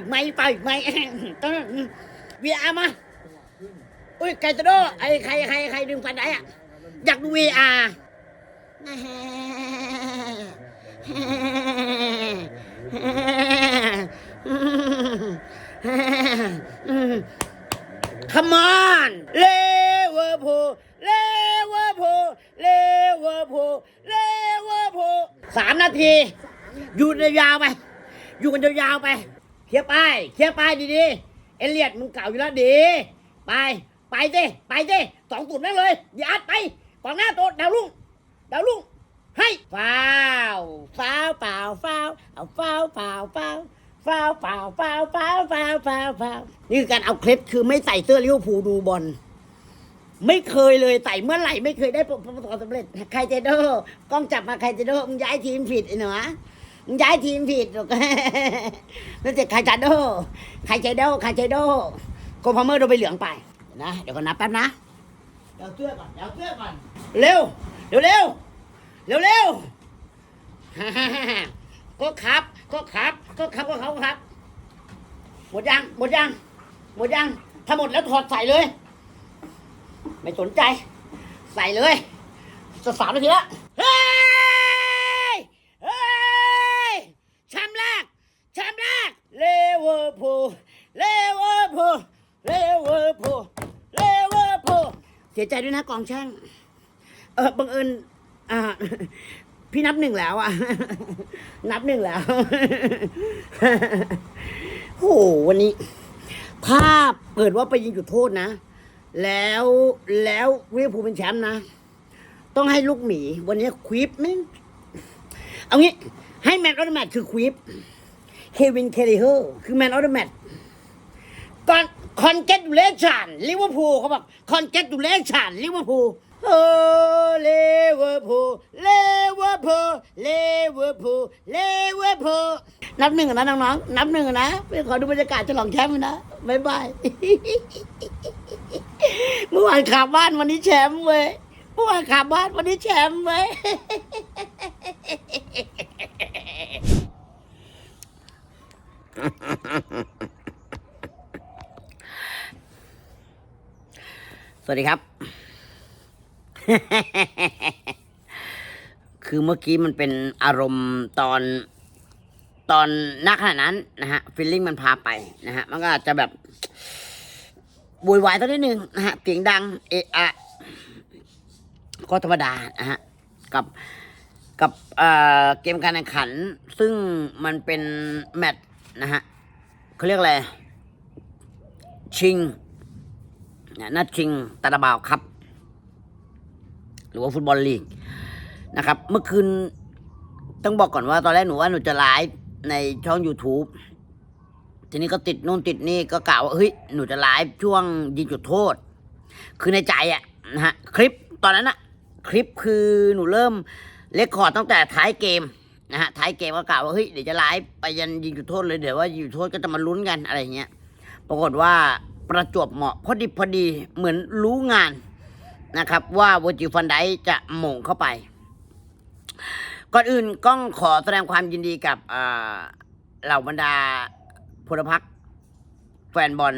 กไหมฟาวอีกไหมฟาวอีกไหมต้อง VR มาอุ้ยไกโตโดไอ้ใครใครใครดึงฟันได้อะอยากดู VR ขมอนเลเวอร์พูลเลเวอร์พูลเลเวอร์พูลเลเวอร์พูลสามนาที อยู่ยาวไป อยู่กันยาวๆไป เคลียร์ไปเคลียร์ไปดีๆเอเลียดมึงเก่าอยู่แล้วดี ไปไปสิไปสิสองตุ่นนั่งเลยยัดไปกองหน้าโตดาวรุ่งดาวรุ่งให้ฟาวฟาวเปล่าฟาวเอาฟาวเปล่าฟาวฟาวเปล่าฟาวฟาวฟาวฟาวฟาวนี่คือการเอาเคล็ดคือไม่ใส่เสื้อลิเวอร์พูลดูบอลไม่เคยเลยใส่เมื่อไหร่ไม่เคยได้ประสบความสำเร็จใครเจโดกล้องจับมาใครเจโดมึงย้ายทีมผิดไอ้หนู ย้ายทีมผิดหรอกนั่นจะใครจัดโดใครเจโดใครเจโดโกพาเมอร์โดนไปเหลืองไปนะ เดี๋ยวก่อนนับแป๊บนะ เดี๋ยวเสื้อก่อน เดี๋ยวเสื้อก่อน เร็ว เร็วเร็วเร็วเร็วก็ครับ ก็ครับ ก็ครับ ก็ครับก็ครับ หมดยัง หมดยัง หมดยัง ถ้าหมดแล้วถอดใส่เลย ไม่สนใจ ใส่เลย จะสามนาทีละ สียใจด้วยนะกองช่ง เออบังเอิญอ่าพี่นับหนึ่งแล้วอะนับหนึ่งแล้วโหวันนี้ถ้าเปิดว่าไปยิงจุดโทษนะ แล้วแล้วลิเวอร์พูเป็นแชมป์นะ ต้องให้ลูกหมี วันนี้ควิปไม่งเอางี้ ให้แมนออเดอะแมตคือควิปเควินเคลิเฮอร์คือแมนออเดอะแมตก่อน คอนเกตูเลชันลิเวอร์พูลเขาบอกคอนเกตูเลชันลิเวอร์พูลโอ้ลิเวอร์พูลลิเวอร์พูลลิเวอร์พูลลิเวอร์พูลนับหนึ่งนะน้องๆนับหนึ่งนะไปขอดูบรรยากาศฉลองแชมป์นะบ๊ายบายเมื่อวานขับบ้านวันนี้แชมป์เว้ยเมื่อวานขับบ้านวันนี้แชมป์เว้ย สวัสดีครับ คือเมื่อกี้มันเป็นอารมณ์ตอนตอนนักขณะนั้นนะฮะฟีลลิ่งมันพาไปนะฮะ มันก็อาจจะแบบบวยวายสักนิดนึงนะฮะเสียงดัง เอะอะก็ธรรมดานะฮะ กับกับเอ่อเกมการแข่งขัน ซึ่งมันเป็นแมตช์นะฮะเขาเรียกอะไร ชิง นะนัดชิงตาดาบาวครับ หรือว่าฟุตบอลลีกนะครับ เมื่อคืนต้องบอกก่อนว่าตอนแรกหนูว่าหนูจะไลฟ์ในช่อง YouTube ทีนี้ก็ติดนู่นติดนี่ก็กล่าวว่าเฮ้ยหนูจะไลฟ์ช่วงยิงจุดโทษ คือในใจอะนะฮะคลิปตอนนั้นอะคลิปคือหนูเริ่มเลคคอร์ดตั้งแต่ท้ายเกมนะฮะท้ายเกมก็กล่าวว่าเฮ้ยเดี๋ยวจะไลฟ์ไปยันยิงจุดโทษเลยเดี๋ยวว่ายิงจุดโทษก็จะมาลุ้นกันอะไรเงี้ย ปรากฏว่า ประจวบเหมาะพอดีพอดีเหมือนรู้งานนะครับว่าวอจิฟันไดจะหม่งเข้าไป ก่อนอื่นก้องขอแสดงความยินดีกับเหล่าบรรดาพลพรรคแฟนบอล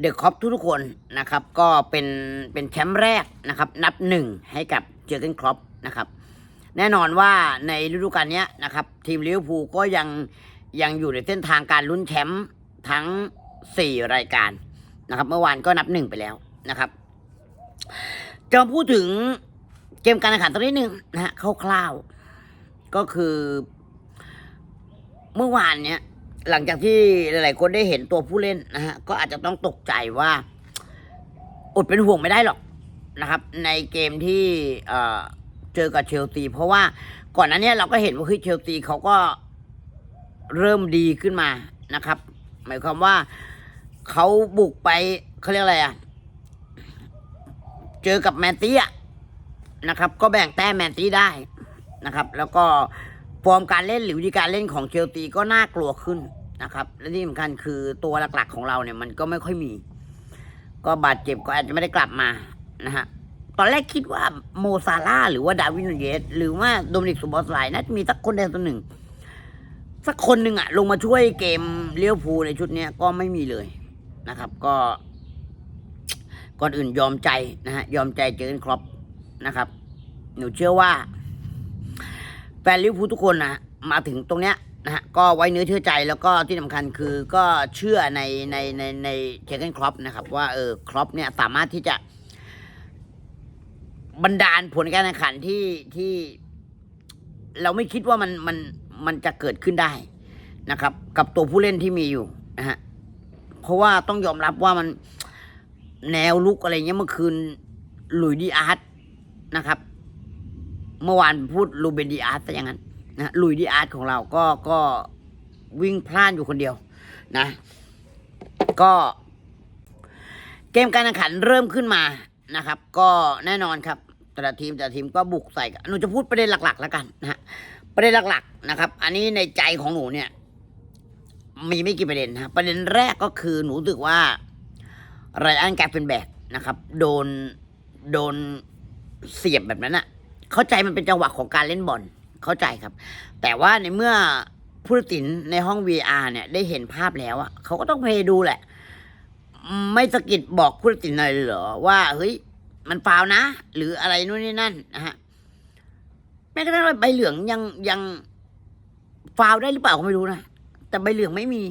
เดอะคอปทุกๆคนนะครับ ก็เป็นเป็นแชมป์แรกนะครับ นับหนึ่งให้กับเจอร์เกนครอปนะครับ แน่นอนว่าในฤดูกาลนี้นะครับ ทีมลิเวอร์พูลก็ยังยังอยู่ในเส้นทางการลุ้นแชมป์ทั้ง 4รายการนะครับ เมื่อวานก็นับหนึ่งไปแล้วนะครับจะมาพูดถึงเกมการแข่งขันตัวนี้หนึ่งนะฮะคร่าวๆก็คือ เมื่อวานเนี้ยหลังจากที่หลาย ๆ คนได้เห็นตัวผู้เล่นนะฮะก็อาจจะต้องตกใจว่าอดเป็นห่วงไม่ได้หรอกนะครับ ในเกมที่เอ่อเจอกับเชลซีเพราะว่าก่อนหน้านี้เราก็เห็นว่าเฮ้ยเชลซีเขาก็เริ่มดีขึ้นมานะครับ หมายความว่า เขาบุกไปเขาเรียกอะไรอะ เจอกับแมนตี้อะนะครับ ก็แบ่งแต้มแมนซีได้นะครับ แล้วก็ฟอร์มการเล่นหรือวิธีการเล่นของเชลซีก็น่ากลัวขึ้นนะครับ และที่สำคัญคือตัวหลักๆของเราเนี่ยมันก็ไม่ค่อยมี ก็บาดเจ็บก็อาจจะไม่ได้กลับมานะฮะตอนแรกคิดว่าโมซาร่าหรือว่าดาวินเยสหรือว่าโดมินิกซูบอสไลน์น่าจะมีสักคนใดคนหนึ่ง สักคนหนึ่งอะลงมาช่วยเกมเลี้ยวภูในชุดนี้ก็ไม่มีเลย นะครับ ก็ก่อนอื่นยอมใจนะฮะยอมใจเจอร์เกนครอปนะครับ หนูเชื่อว่าแฟนลิเวอร์พูลทุกคนนะมาถึงตรงเนี้ยนะฮะก็ไว้เนื้อเชื่อใจแล้วก็ที่สำคัญคือก็เชื่อในในในในเจอร์เกนครอปนะครับ ว่าเออครอปเนี่ยสามารถที่จะบรรดาลผลการแข่งขันที่ที่ เราไม่คิดว่ามันมันมันจะเกิดขึ้นได้นะครับ กับตัวผู้เล่นที่มีอยู่นะฮะ เพราะว่าต้องยอมรับว่ามันแนวลุกอะไรเงี้ยเมื่อคืนลุยดีอาร์ตนะครับ เมื่อวานพูดลูเบนดีอาร์ตซะอย่างนั้นนะลุยดีอาร์ตของเราก็ก็วิ่งพลานอยู่คนเดียวนะ ก็เกมการแข่งขันเริ่มขึ้นมานะครับ ก็แน่นอนครับ แต่ละทีมแต่ละทีมก็บุกใส่หนูจะพูดประเด็นหลัก ๆ แล้วกันนะฮะประเด็นหลัก ๆ นะครับ อันนี้ในใจของหนูเนี่ย มีไม่กี่ประเด็นนะประเด็นแรกก็คือหนูรู้สึกว่าไรอันแกเป็นแบกนะครับ โดนโดนเสียบแบบนั้นอะเข้าใจมันเป็นจังหวะของการเล่นบอลเข้าใจครับ แต่ว่าในเมื่อผู้ตัดสินในห้อง VR เนี่ย ได้เห็นภาพแล้วอะเขาก็ต้องเพย์ดูแหละ ไม่สะกิดบอกผู้ตัดสินหน่อยเหรอว่าเฮ้ยมันฟาวนะ หรืออะไรนู่นนี่นั่นนะฮะแม้กระทั่งใบเหลืองยังยังฟาวได้หรือเปล่าก็ไม่รู้นะ แต่ใบเหลืองไม่มี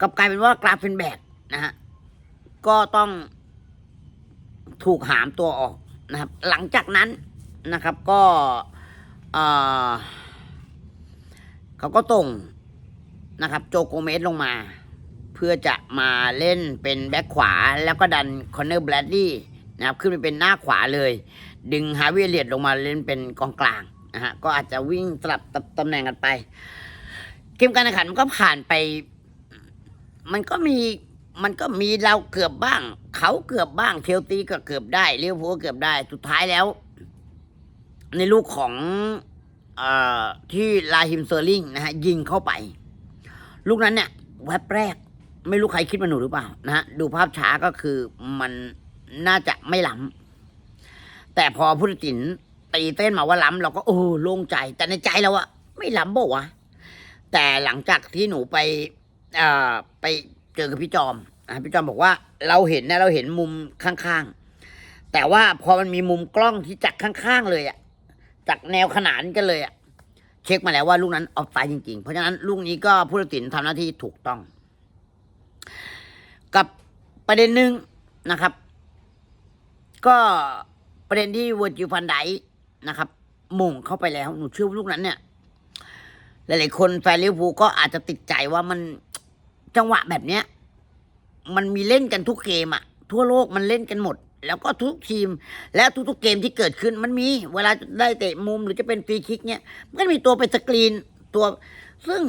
กลับกลายเป็นว่ากราฟเป็นแบกนะฮะก็ต้องถูกหามตัวออกนะครับ หลังจากนั้นนะครับก็เออเขาก็ส่งนะครับ โจโกเมสลงมา เพื่อจะมาเล่นเป็นแบ็คขวา แล้วก็ดันคอนเนอร์แบรดลีย์นะครับ ขึ้นไปเป็นหน้าขวาเลย ดึงฮาวิเลียดลงมาเล่นเป็นกองกลางนะฮะก็อาจจะวิ่งสลับตำแหน่งกันไป เกมการแข่งขันมันก็ผ่านไป มันก็มีมันก็มีเราเกือบบ้าง เขาเกือบบ้างเชลซีก็เกือบได้เลี้ยวภูลก็เกือบได้ สุดท้ายแล้ว ในลูกของอที่ลาฮิมเซอร์ลิงนะฮะ ยิงเข้าไป ลูกนั้นเนี่ยแวบแรก ไม่รู้ใครคิดมาหนูหรือเปล่านะฮะดูภาพช้าก็คือมันน่าจะไม่ล้ำแต่พอผู้ตัดสินตีเต้นมาว่าล้ำเราก็โอ้โล่งใจ แต่ในใจเราอะไม่ล้ำบอกวะ แต่หลังจากที่หนูไปเอ่อไปเจอกับพี่จอมพี่จอมบอกว่าเราเห็นนะเราเห็นมุมข้างๆ แต่ว่าพอมันมีมุมกล้องที่จากข้างๆเลยอะจากแนวขนานกันเลยอะเช็คมาแล้วว่าลูกนั้นออฟไซด์จริงๆ เพราะฉะนั้นลูกนี้ก็ผู้ตัดสินทำหน้าที่ถูกต้อง กับประเด็นหนึ่งนะครับ ก็ประเด็นที่เวอร์จิลฟันไดนะครับหม่งเข้าไปแล้วหนูเชื่อว่าลูกนั้นเนี่ย หลายๆคนแฟนลิเวอร์พูลก็อาจจะติดใจว่ามันจังหวะแบบเนี้ย มันมีเล่นกันทุกเกมอะทั่วโลกมันเล่นกันหมด แล้วก็ทุกทีม และทุกๆเกมที่เกิดขึ้นมันมี เวลาได้เตะมุมหรือจะเป็นฟรีคิกเนี่ยมันก็มีตัวไปสกรีนตัว ซึ่ง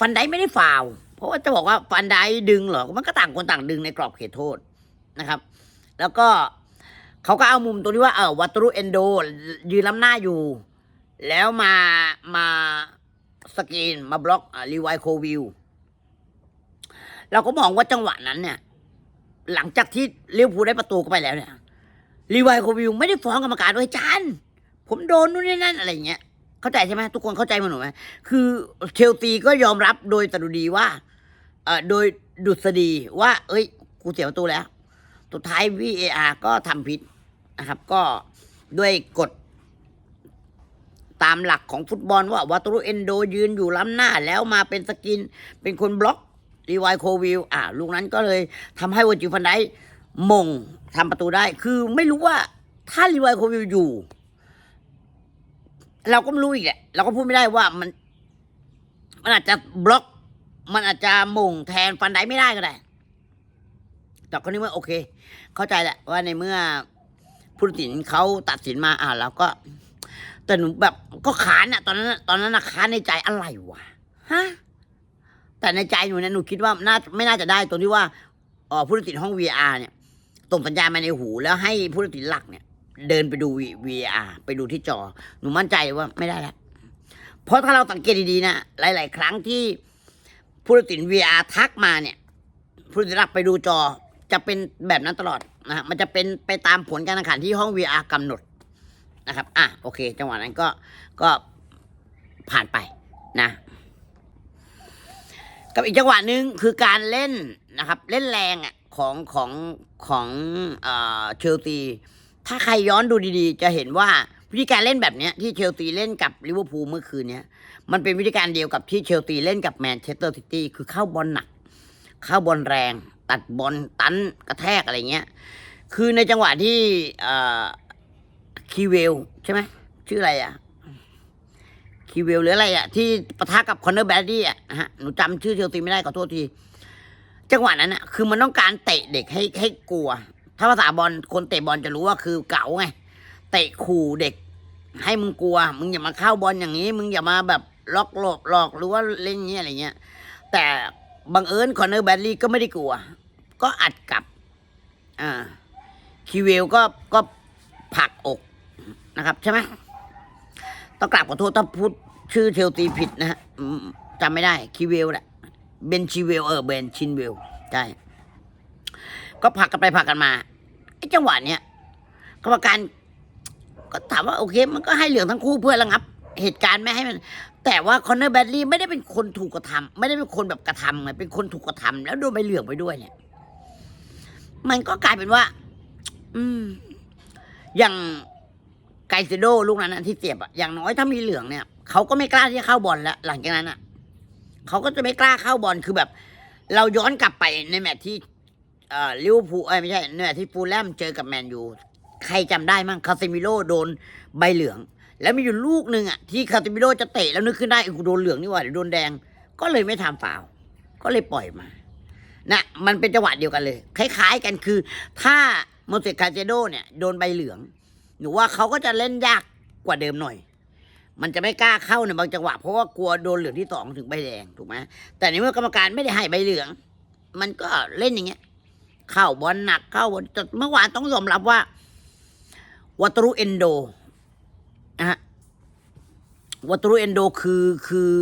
ฟันไดไม่ได้ฟาว เพราะว่าจะบอกว่าฟันไดดึงเหรอมันก็ต่างคนต่างดึงในกรอบเขตโทษนะครับ แล้วก็เขาก็เอามุมตัวที่ว่าเออวัตรุเอนโดยืนล้ำหน้าอยู่ แล้วมามา สกรีนมาบล็อกรีไวโควิวเราก็มองว่าจังหวะนั้นเนี่ย หลังจากที่เลี้ยวภูลได้ประตูเข้าไปแล้วเนี่ยรีไวโควิวไม่ได้ฟ้องกรรมการด้วยจานผมโดนนู่นนี่นั่นอะไรเงี้ยเข้าใจใช่ไหมทุกคนเข้าใจมันหนูไหมคือเชลซีก็ยอมรับโดยสดุดีว่าเอ่อโดยดุษฎีว่า เอ้ย กูเสียประตูแล้วสุดท้าย VAR ก็ทำผิดนะครับ ก็ด้วยกฎ ตามหลักของฟุตบอลว่าวัตรุเอนโดยืนอยู่ล้ำหน้าแล้วมาเป็นสกิน เป็นคนบล็อกรีไวโควิลอ่าลูกนั้นก็เลยทำให้วอจิฟันไดมงทำประตูได้ คือไม่รู้ว่าถ้ารีไวโควิลอยู่ เราก็ไม่รู้อีกแหละเราก็พูดไม่ได้ว่ามัน มันอาจจะบล็อก มันอาจจะมงแทนฟันไดไม่ได้ก็ได้แต่ก็นึกว่าโอเค เข้าใจแหละว่าในเมื่อผู้ตัดสินเขาตัดสินมาอ่าเราก็ แต่หนูแบบก็ขานอะตอนนั้นตอนนั้นอะค้านในใจอะไรวะฮะแต่ในใจหนูเนี่ยหนูคิดว่าน่าไม่น่าจะได้ตรงที่ว่าออผู้ตัดสินห้อง VR เนี่ยส่งสัญญาณมาในหูแล้วให้ผู้ตัดสินหลักเนี่ย เดินไปดู VR ไปดูที่จอ หนูมั่นใจว่าไม่ได้แล้วเพราะถ้าเราสังเกตดีๆนะหลาย ๆ ครั้งที่ผู้ตัดสิน VR ทักมาเนี่ย ผู้ตัดสินรับไปดูจอจะเป็นแบบนั้นตลอดนะฮะมันจะเป็นไปตามผลการแข่งขันที่ห้อง VR กำหนด นะครับ อะโอเค จังหวะนั้นก็ก็ผ่านไปนะ กับอีกจังหวะหนึ่งคือการเล่นนะครับ เล่นแรงอะของของของเอ่อเชลซีถ้าใครย้อนดูดีๆ จะเห็นว่าวิธีการเล่นแบบนี้ที่เชลซีเล่นกับลิเวอร์พูลเมื่อคืนเนี้ยมันเป็นวิธีการเดียวกับที่เชลซีเล่นกับแมนเชสเตอร์ซิตี้คือเข้าบอลหนัก เข้าบอลแรง ตัดบอลตันกระแทกอะไรเงี้ย คือในจังหวะที่เอ่อ คีเวลใช่ไหมชื่ออะไรอะคีเวลหรืออะไรอะที่ปะทะกับคอนเนอร์แบดดี้อะฮะหนูจำชื่อเชลซีไม่ได้ขอโทษที จังหวะนั้นอะ คือมันต้องการเตะเด็กให้ให้กลัว ถ้าภาษาบอลคนเตะบอลจะรู้ว่าคือเก๋าไงเตะขู่เด็ก ให้มึงกลัว มึงอย่ามาเข้าบอลอย่างนี้ มึงอย่ามาแบบล็อกหลอกหลอกหรือว่าเล่นเงี้ยอะไรเงี้ย แต่บังเอิญคอนเนอร์แบดลี่ก็ไม่ได้กลัว ก็อัดกลับ อ่าคีเวลก็ก็ผักอก นะครับใช่ไหมต้องกราบขอโทษถ้าพูดชื่อเชลซีผิดนะฮะจำไม่ได้คีเวลแหละเบนชิเวลเออเบนชินเวลใช่ก็ผักกันไปผักกันมาไอ้จังหวะเนี้ยกรรมการก็ถามว่าโอเค มันก็ให้เหลืองทั้งคู่เพื่อระงับ เหตุการณ์ไม่ให้มัน แต่ว่าคอนเนอร์แบดลี่ไม่ได้เป็นคนถูกกระทำไม่ได้เป็นคนแบบกระทำไงเป็นคนถูกกระทำแล้วโดนใบเหลืองไปด้วยเนี่ย มันก็กลายเป็นว่า อืม อย่าง ไกเซโดลูกนั้นนะที่เสียบอะอย่างน้อยถ้ามีเหลืองเนี่ยเขาก็ไม่กล้าที่จะเข้าบอลแล้วหลังจากนั้นอะเขาก็จะไม่กล้าเข้าบอลคือแบบ เราย้อนกลับไปในแมตช์ที่เอ่อลิเวอร์พูลเอ้ไม่ใช่ในแมตช์ที่ฟูลแลมเจอกับแมนยูใครจำได้มั้งคาเซมิโร่โดนใบเหลือง แล้วมีอยู่ลูกหนึ่งอะที่คาเซมิโร่จะเตะแล้วนึกขึ้นได้อ้กูโดนเหลืองนี่หว่าเดี๋ยวโดนแดง ก็เลยไม่ทำฟาวก็เลยปล่อยมานะมันเป็นจังหวะเดียวกันเลย คล้าย ๆ กันคือ ถ้าโมเสสคาเจโดเนี่ยโดนใบเหลือง หนูว่าเขาก็จะเล่นยากกว่าเดิมหน่อย มันจะไม่กล้าเข้าในบางจังหวะ เพราะว่ากลัวโดนเหลืองที่สองถึงใบแดงถูกไหมแต่ในเมื่อกรรมการไม่ได้ให้ใบเหลือง มันก็เล่นอย่างเงี้ย เข้าบอลหนักเข้าบอลแต่เมื่อวานต้องยอมรับว่าวัตรุเอนโดนะฮะวัตรุเอนโดคือคือ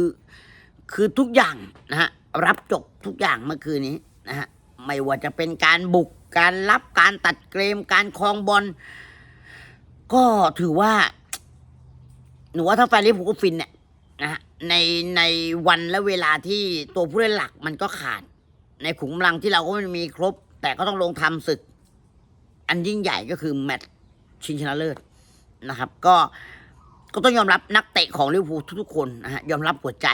คือทุกอย่างนะฮะรับจบทุกอย่างเมื่อคืนนี้นะฮะไม่ว่าจะเป็นการบุกการรับการตัดเกมการคลองบอล ก็ถือว่า หนูว่าถ้าแฟนลิเวอร์พูลก็ฟินเนี่ยนะฮะในในวันและเวลาที่ตัวผู้เล่นหลักมันก็ขาด ในขุมกำลังที่เราก็ไม่มีครบ แต่ก็ต้องลงทำศึก อันยิ่งใหญ่ก็คือแมตช์ชิงชนะเลิศนะครับ ก็ก็ต้องยอมรับนักเตะของลิเวอร์พูลทุกๆคนนะฮะยอมรับหัวใจ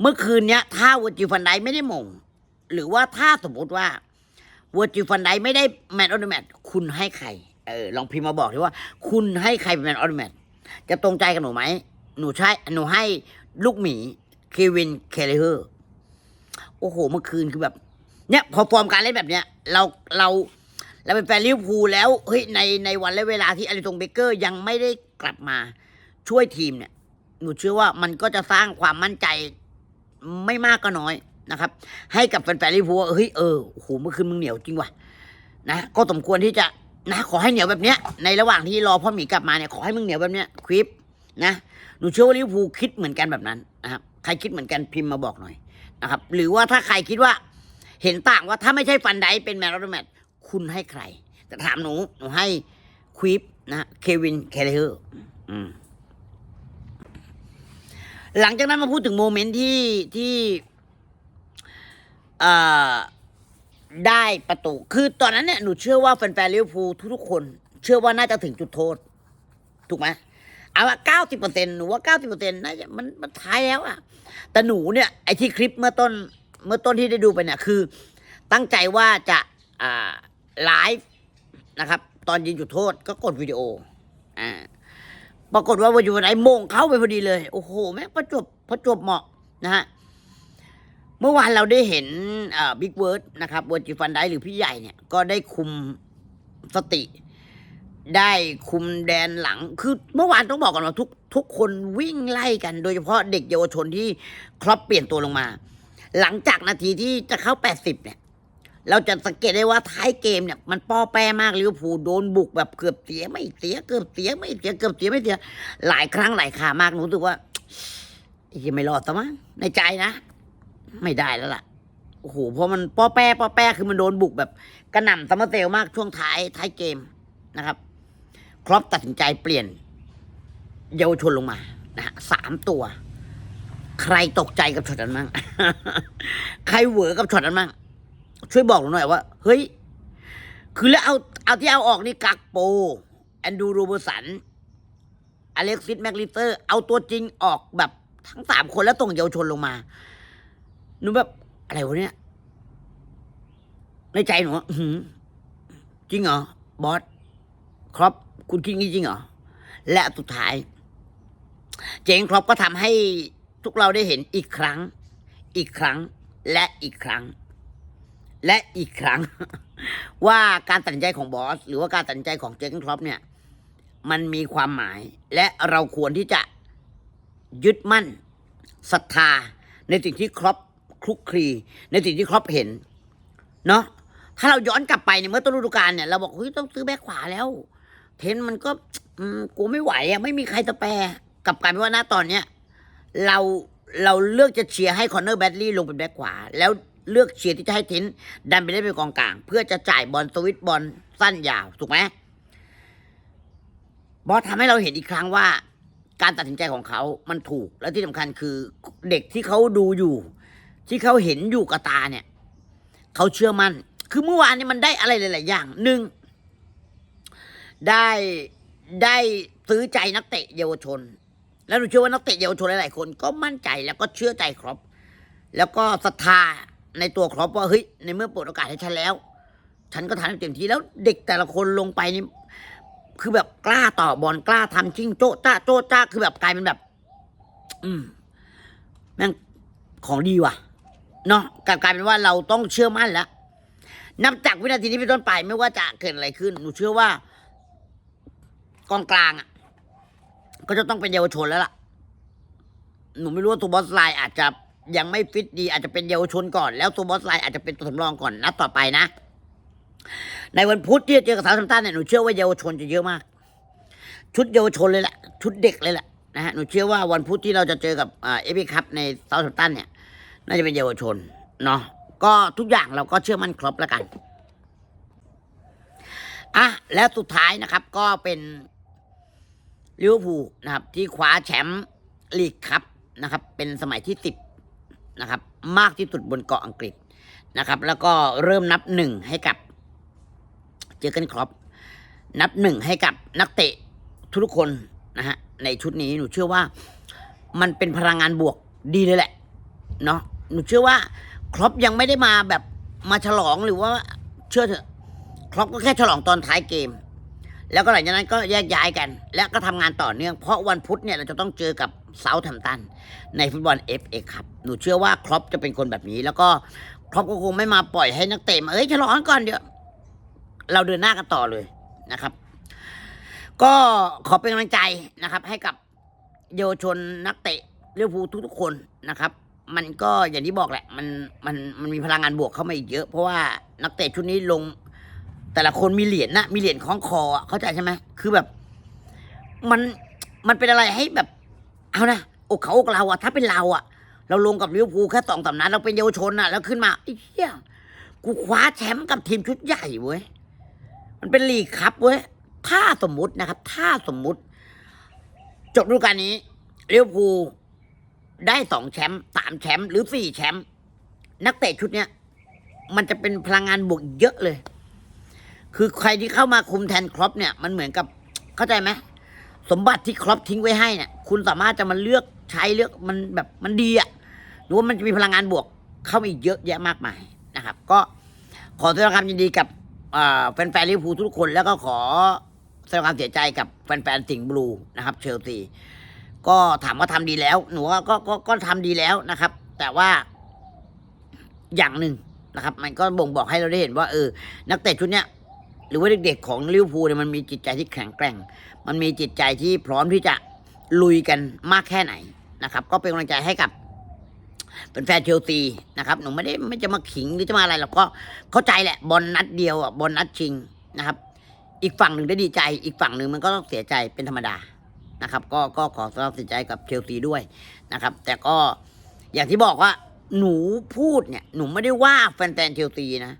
เมื่อคืนเนี้ย ถ้าวอร์จิฟันไดไม่ได้มง หรือว่าถ้าสมมติว่าวอร์จิฟันไดไม่ได้แมตช์ออฟเดอะแมตช์คุณให้ใคร เออลองพิมพ์มาบอกดิว่า คุณให้ใครเป็นแมตช์ออฟเดอะแมตจะตรงใจกับหนูไหมหนูใช่หนูให้ลูกหมีเควินเคเลเฮอร์โอ้โหเมื่อคืนคือแบบ เนี่ยพอฟอร์มการเล่นแบบเนี้ย เราเราเราเป็นแฟนลิเวอร์พูลแล้วเฮ้ยในในวันและเวลาที่อลิตงเบเกอร์ยังไม่ได้กลับมาช่วยทีมเนี่ย หนูเชื่อว่ามันก็จะสร้างความมั่นใจไม่มากก็น้อยนะครับ ให้กับแฟนๆลิเวอร์พูลว่าเฮ้ยเออโอ้โหเมื่อคืนมึงเหนียวจริงว่ะนะก็สมควรที่จะ นะขอให้เหนียวแบบเนี้ยในระหว่างที่รอพ่อหมีกลับมาเนี่ยขอให้มึงเหนียวแบบเนี้ยควิปนะหนูเชื่อว่าลิเวอร์พูลคิดเหมือนกันแบบนั้นนะครับใครคิดเหมือนกันพิมพ์มาบอกหน่อยนะครับหรือว่าถ้าใครคิดว่าเห็นต่างว่าถ้าไม่ใช่ฟันไดเป็นแมนออฟแมตคุณให้ใคร แต่ถามหนูหนูให้ควิปนะเควินเคลเฮอร์อืมหลังจากนั้นมาพูดถึงโมเมนต์ที่ที่เอ่อ ได้ประตู คือตอนนั้นเนี่ยหนูเชื่อว่าแฟนๆลิเวอร์พูลทุกๆคน เชื่อว่าน่าจะถึงจุดโทษ ถูกไหมเอาว่าเก้าสิบเปอร์เซ็นต์หนูว่าเก้าสิบเปอร์เซ็นต์น่าจะมันมันท้ายแล้วอะแต่หนูเนี่ยไอที่คลิปเมื่อต้น เมื่อต้นที่ได้ดูไปเนี่ยคือ ตั้งใจว่าจะอ่าไลฟ์นะครับ ตอนยิงจุดโทษก็กดวิดีโออ่าปรากฏว่าวันอยู่ไหนโมงเข้าไปพอดีเลย โอ้โห แม่งประจบประจบเหมาะนะฮะ เมื่อวานเราได้เห็นบิ๊กเวิร์ดนะครับวอจิฟันได้หรือพี่ใหญ่เนี่ย ก็ได้คุมสติ ได้คุมแดนหลัง คือเมื่อวานต้องบอกก่อนว่าทุกทุกคนวิ่งไล่กัน โดยเฉพาะเด็กเยาวชนที่ครอปเปลี่ยนตัวลงมา หลังจากนาทีที่จะเข้า 80 เนี่ย เราจะสังเกตได้ว่าท้ายเกมเนี่ย มันป้อแป้มากลิเวอร์พูลโดนบุกแบบเกือบเสียไม่เสียเกือบเสียไม่เสียเกือบเสียไม่เสียหลายครั้งหลายคามากหนูรู้สึกว่ายังไม่รอดซะมั้งในใจนะ ไม่ได้แล้วล่ะ โอ้โห เพราะมันป้อแป้ป้อแป้คือมันโดนบุกแบบกระหน่ำซัมเมอร์เซลมากช่วงท้ายท้ายเกมนะครับ ครอปตัดสินใจเปลี่ยน เยาวชนลงมานะสามตัว ใครตกใจกับช็อตนั้นมั่งใครเหวอกับช็อตนั้นมั่งช่วยบอกหน่อยว่า เฮ้ย คือแล้วเอาเอาที่เอาออกนี่กักโป แอนดูโรเบอร์สัน อเล็กซิสแมกลิเตอร์ เอาตัวจริงออกแบบทั้งสามคนแล้วส่งเยาวชนลงมา หนูแบบอะไรวะเนี่ย ในใจหนูว่าอื้อหือจริงเหรอบอสครับคุณคิดงี้จริงเหรอ และสุดท้าย เจงครอปก็ทำให้ทุกเราได้เห็นอีกครั้ง อีกครั้ง และอีกครั้ง และอีกครั้ง ว่าการตัดสินใจของบอส หรือว่าการตัดสินใจของเจงครอปเนี่ย มันมีความหมาย และเราควรที่จะยึดมั่นศรัทธาในสิ่งที่ครอป คลุกคลีในสิ่งที่ครอปเห็น เนาะถ้าเราย้อนกลับไปเนี่ยเมื่อต้นฤดูกาลเนี่ยเราบอกเฮ้ยต้องซื้อแบ็คขวาแล้ว เทนมันก็กูไม่ไหวอะไม่มีใครจะแปรกับกลายเป็นว่าตอนเนี้ยเราเราเลือกจะเชียร์ให้คอนเนอร์แบดลี่ลงเป็นแบ็คขวา แล้วเลือกเชียร์ที่จะให้เทนดันไปเล่นเป็นกองกลาง เพื่อจะจ่ายบอลสวิตบอลสั้นยาวถูกไหมบอสทำให้เราเห็นอีกครั้งว่า การตัดสินใจของเขามันถูก และที่สำคัญคือเด็กที่เขาดูอยู่ ที่เขาเห็นอยู่กับตาเนี่ย เขาเชื่อมั่น คือเมื่อวานนี้มันได้อะไรหลาย ๆ อย่างหนึ่งได้ได้ซื้อใจนักเตะเยาวชน แล้วหนูเชื่อว่านักเตะเยาวชนหลาย ๆ คนก็มั่นใจแล้วก็เชื่อใจครอปแล้วก็ศรัทธาในตัวครอปว่าเฮ้ยในเมื่อเปิดโอกาสให้ฉันแล้ว ฉันก็ทำเต็มที่แล้วเด็กแต่ละคนลงไปนี่คือแบบกล้าต่อบอลกล้าทำจิ้งโจ๊ะจ้าโจ๊ะจ้าคือแบบกลายเป็นแบบ อืมแม่งของดีว่ะ เนาะกลับกลายเป็นว่าเราต้องเชื่อมั่นแล้วนับจากวินาทีนี้เป็นต้นไปไม่ว่าจะเกิดอะไรขึ้น หนูเชื่อว่ากองกลางอะ ก็จะต้องเป็นเยาวชนแล้วล่ะ หนูไม่รู้ว่าตัวบอสไลน์อาจจะยังไม่ฟิตดี อาจจะเป็นเยาวชนก่อน แล้วตัวบอสไลน์อาจจะเป็นตัวสำรองก่อนนัดต่อไปนะ ในวันพุธที่จะเจอกับสาวซัมตันเนี่ยหนูเชื่อว่าเยาวชนจะเยอะมาก ชุดเยาวชนเลยแหละชุดเด็กเลยแหละนะฮะหนูเชื่อว่าวันพุธที่เราจะเจอกับเอฟบีคัพในเซาท์ซัมตันเนี่ย น่าจะเป็นเยาวชนเนาะก็ทุกอย่างเราก็เชื่อมั่นครบแล้วกันอะแล้วสุดท้ายนะครับก็เป็นลิเวอร์พูลนะครับ ที่คว้าแชมป์ลีกครับนะครับ เป็นสมัยที่สิบนะครับ มากที่สุดบนเกาะอังกฤษนะครับ แล้วก็เริ่มนับหนึ่งให้กับเจอกันครอปนับหนึ่งให้กับนักเตะทุกคนนะฮะในชุดนี้หนูเชื่อว่า มันเป็นพลังงานบวกดีเลยแหละ เนาะ หนูเชื่อว่าครอปยังไม่ได้มาแบบมาฉลองหรือว่าเชื่อเถอะครอปก็แค่ฉลองตอนท้ายเกม แล้วก็หลังจากนั้นก็แยกย้ายกัน และก็ทำงานต่อเนื่อง เพราะวันพุธเนี่ยเราจะต้องเจอกับเซาท์แฮมตัน ในฟุตบอลเอฟเอครับหนูเชื่อว่าครอปจะเป็นคนแบบนี้ แล้วก็ครอปก็คงไม่มาปล่อยให้นักเตะมาเอ้ยฉลองก่อนเดี๋ยวเราเดินหน้ากันต่อเลยนะครับ ก็ขอเป็นกำลังใจนะครับ ให้กับเยาวชนนักเตะเลี้ยวภูทุกๆคนนะครับ มันก็อย่างที่บอกแหละ มันมันมันมีพลังงานบวกเข้ามาอีกเยอะ เพราะว่านักเตะชุดนี้ลง แต่ละคนมีเหรียญนะมีเหรียญคล้องคอเข้าใจใช่ไหมคือแบบ มันมันเป็นอะไรให้แบบ เอานะอกเขาอกเราอะถ้าเป็นเราอะเราลงกับลิเวอร์พูลแค่สองสามนัดเราเป็นเยาวชนอะแล้วขึ้นมาไอ้เหี้ยกูคว้าแชมป์กับทีมชุดใหญ่เว้ยมันเป็นลีกครับเว้ยถ้าสมมุตินะครับ ถ้าสมมุติ จบฤดูกาลนี้เลี้ยวภูล ได้สองแชมป์สามแชมป์หรือสี่แชมป์นักเตะชุดเนี้ยมันจะเป็นพลังงานบวกเยอะเลย คือใครที่เข้ามาคุมแทนครอปเนี่ย มันเหมือนกับเข้าใจไหมสมบัติที่ครอปทิ้งไว้ให้เนี่ย คุณสามารถจะมาเลือกใช้เลือกมันแบบมันดีอะหรือว่ามันจะมีพลังงานบวกเข้ามาอีกเยอะแยะมากมายนะครับ ก็ขอแสดงความยินดีกับแฟนๆลิเวอร์พูลทุกคน แล้วก็ขอแสดงความเสียใจกับแฟนๆสิงห์บลูนะครับเชลซี ก็ถามว่าทำดีแล้ว หนูก็ก็ก็ทำดีแล้วนะครับ แต่ว่าอย่างหนึ่งนะครับ มันก็บ่งบอกให้เราได้เห็นว่า เออ นักเตะชุดเนี้ยหรือว่าเด็กๆของลิเวอร์พูลเนี่ยมันมีจิตใจที่แข็งแกร่ง มันมีจิตใจที่พร้อมที่จะลุยกันมากแค่ไหนนะครับ ก็เป็นกำลังใจให้กับเป็นแฟนเชลซีนะครับ หนูไม่ได้ไม่จะมาขิงหรือจะมาอะไรหรอกก็เข้าใจแหละบอลนัดเดียวอะบอลนัดชิงนะครับ อีกฝั่งหนึ่งได้ดีใจ อีกฝั่งหนึ่งมันก็ต้องเสียใจเป็นธรรมดา นะครับ ก็ก็ขอสดงความเสียใจกับเชลซีด้วยนะครับ แต่ก็อย่างที่บอกว่า หนูพูดเนี่ย หนูไม่ได้ว่าแฟนๆเชลซีนะ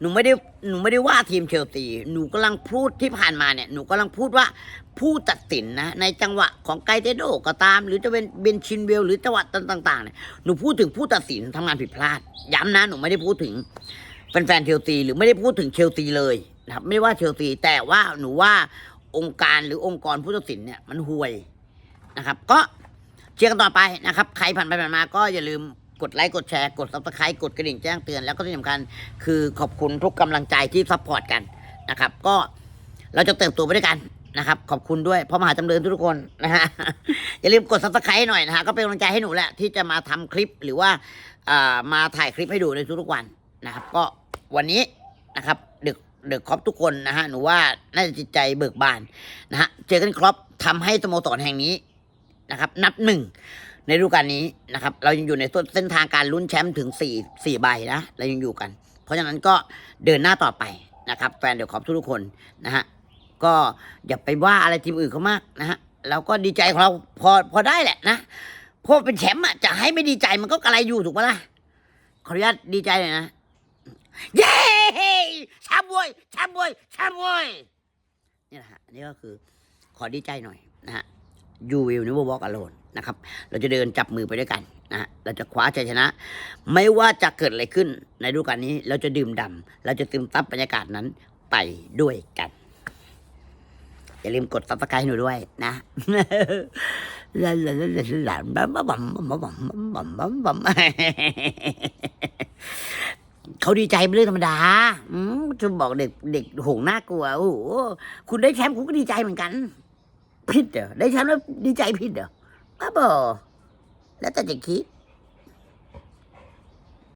หนูไม่ได้หนูไม่ได้ว่าทีมเชลซีหนูกำลังพูดที่ผ่านมาเนี่ยหนูกำลังพูดว่าผู้ตัดสินนะในจังหวะของไกเตโดก็ตาม หรือจะเป็นเบนชินเวลหรือจังหวะต่างๆเนี่ยหนูพูดถึงผู้ตัดสินทำงานผิดพลาด ย้ำนะหนูไม่ได้พูดถึงแฟนๆเชลซีหรือไม่ได้พูดถึงเชลซีเลยนะครับไม่ว่าเชลซีแต่ว่าหนูว่า องค์การหรือองค์กรผู้ตัดสินเนี่ยมันห่วยนะครับ ก็เชียร์กันต่อไปนะครับ ใครผ่านไปผ่านมาก็อย่าลืมกดไลค์กดแชร์กดซับสไครต์กดกระดิ่งแจ้งเตือนแล้วก็ที่สำคัญคือขอบคุณทุกกำลังใจที่ซัพพอร์ตกันนะครับ ก็เราจะเติบโตไปด้วยกันนะครับ ขอบคุณด้วยพ่อมหาจำเริญทุกคนนะฮะอย่าลืมกดซับสไครต์หน่อยนะฮะก็เป็นกำลังใจให้หนูแหละที่จะมาทำคลิปหรือว่าามาถ่ายคลิปให้ดูในทุกๆวันนะครับ ก็วันนี้นะครับด็ก เด็กครอบทุกคนนะฮะหนูว่าน่าจะจิตใจเบิกบานนะฮะเจอกันครบทำให้สโมสรแห่งนี้นะครับ นับหนึ่งในฤดูกาลนี้นะครับ เรายังอยู่ในเส้นทางการลุ้นแชมป์ถึงสี่ใบนะเรายังอยู่กัน เพราะฉะนั้นก็เดินหน้าต่อไปนะครับ แฟนเดี๋ยวขอบทุกคนนะฮะก็อย่าไปว่าอะไรทีมอื่นเขามากนะฮะเราก็ดีใจของเราพอพอได้แหละนะเพราะเป็นแชมป์อะจะให้ไม่ดีใจมันก็กระไรอยู่ถูกปะล่ะขออนุญาตดีใจหน่อยนะเย้ วยแชมป์เว้ยแชมป์เว้ยนี่แหละฮะนี่ก็คือขอดีใจหน่อยนะฮะ you will never walk alone นะครับ เราจะเดินจับมือไปด้วยกันนะฮะเราจะคว้าชัยชนะ ไม่ว่าจะเกิดอะไรขึ้นในฤดูกาลนี้ เราจะดื่มด่ำเราจะซึมซับบรรยากาศนั้นไปด้วยกัน อย่าลืมกดซับสไครต์หนูด้วยนะลาลาลาลาลาบัมบัมบัมบัมบัมบัมบัม เขาดีใจเป็นเรื่องธรรมดา อืมจะบอกเด็กเด็กหงน่ากลัว โอ้โหคุณได้แชมป์คุณก็ดีใจเหมือนกัน ผิดเหรอได้แชมป์แล้วดีใจผิดเหรอบ้าบอแล้วแต่จะคิด